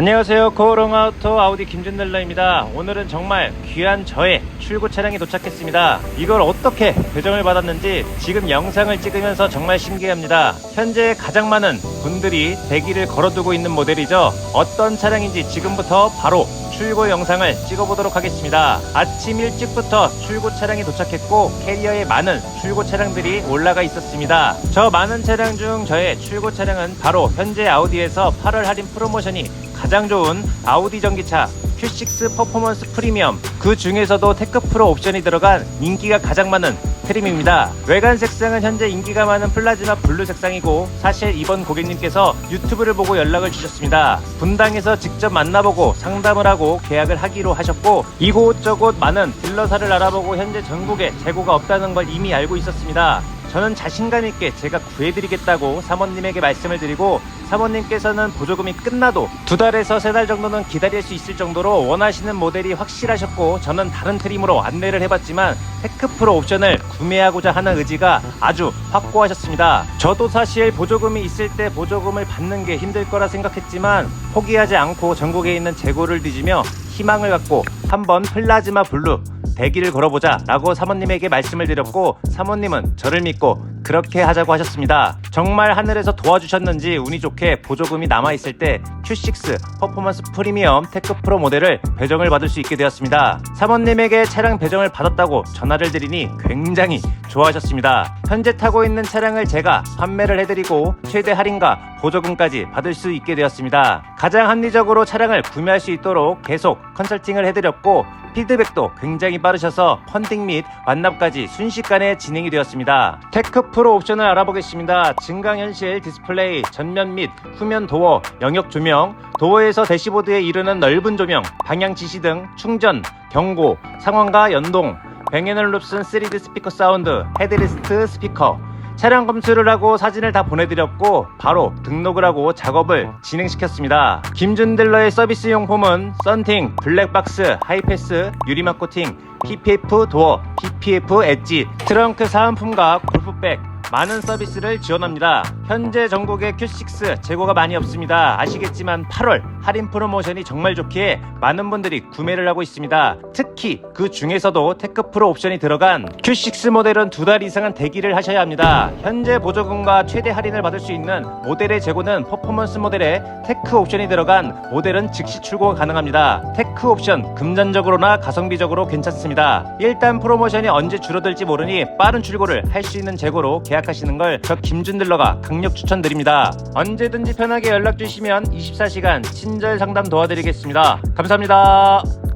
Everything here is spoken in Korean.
안녕하세요. 고롱아우토 아우디 김준들러입니다. 오늘은 정말 귀한 저의 출고 차량이 도착했습니다. 이걸 어떻게 배정을 받았는지 지금 영상을 찍으면서 정말 신기합니다. 현재 가장 많은 분들이 대기를 걸어두고 있는 모델이죠. 어떤 차량인지 지금부터 바로 출고 영상을 찍어보도록 하겠습니다. 아침 일찍부터 출고 차량이 도착했고 캐리어에 많은 출고 차량들이 올라가 있었습니다. 저 많은 차량 중 저의 출고 차량은 바로 현재 아우디에서 8월 할인 프로모션이 가장 좋은 아우디 전기차 Q6 퍼포먼스 프리미엄 그 중에서도 테크 프로 옵션이 들어간 인기가 가장 많은 트림입니다. 외관 색상은 현재 인기가 많은 플라즈마 블루 색상이고 사실 이번 고객님께서 유튜브를 보고 연락을 주셨습니다. 분당에서 직접 만나보고 상담을 하고 계약을 하기로 하셨고 이곳저곳 많은 딜러사를 알아보고 현재 전국에 재고가 없다는 걸 이미 알고 있었습니다. 저는 자신감 있게 제가 구해드리겠다고 사모님에게 말씀을 드리고 사모님께서는 보조금이 끝나도 두 달에서 세 달 정도는 기다릴 수 있을 정도로 원하시는 모델이 확실하셨고 저는 다른 트림으로 안내를 해봤지만 테크 프로 옵션을 구매하고자 하는 의지가 아주 확고하셨습니다. 저도 사실 보조금이 있을 때 보조금을 받는 게 힘들 거라 생각했지만 포기하지 않고 전국에 있는 재고를 뒤지며 희망을 갖고 한번 플라즈마 블루 대기를 걸어보자 라고 사모님에게 말씀을 드렸고 사모님은 저를 믿고 그렇게 하자고 하셨습니다. 정말 하늘에서 도와주셨는지 운이 좋게 보조금이 남아있을 때 Q6 퍼포먼스 프리미엄 테크 프로 모델을 배정을 받을 수 있게 되었습니다. 사모님에게 차량 배정을 받았다고 전화를 드리니 굉장히 좋아하셨습니다. 현재 타고 있는 차량을 제가 판매를 해드리고 최대 할인과 보조금까지 받을 수 있게 되었습니다. 가장 합리적으로 차량을 구매할 수 있도록 계속 컨설팅을 해드렸고 피드백도 굉장히 빠르셔서 펀딩 및 완납까지 순식간에 진행이 되었습니다. 테크 프로 옵션을 알아보겠습니다. 증강현실 디스플레이, 전면 및 후면 도어, 영역 조명, 도어에서 대시보드에 이르는 넓은 조명, 방향 지시 등 충전, 경고, 상황과 연동, 뱅앤올룹슨 3D 스피커 사운드, 헤드리스트 스피커, 차량 검수를 하고 사진을 다 보내드렸고 바로 등록을 하고 작업을 진행시켰습니다. 김준 딜러의 서비스 용품은 썬팅, 블랙박스, 하이패스, 유리막 코팅, PPF 도어, PPF 엣지, 트렁크 사은품과 골프백, 많은 서비스를 지원합니다. 현재 전국에 Q6 재고가 많이 없습니다. 아시겠지만 8월 할인 프로모션이 정말 좋기에 많은 분들이 구매를 하고 있습니다. 특히 그 중에서도 테크 프로 옵션이 들어간 Q6 모델은 두 달 이상은 대기를 하셔야 합니다. 현재 보조금과 최대 할인을 받을 수 있는 모델의 재고는 퍼포먼스 모델에 테크 옵션이 들어간 모델은 즉시 출고가 가능합니다. 테크 옵션 금전적으로나 가성비적으로 괜찮습니다. 일단 프로모션이 언제 줄어들지 모르니 빠른 출고를 할 수 있는 재고로 계약하시는 걸 저 김준들러가 강력 추천드립니다. 언제든지 편하게 연락 주시면 24시간 친절 상담 도와드리겠습니다. 감사합니다.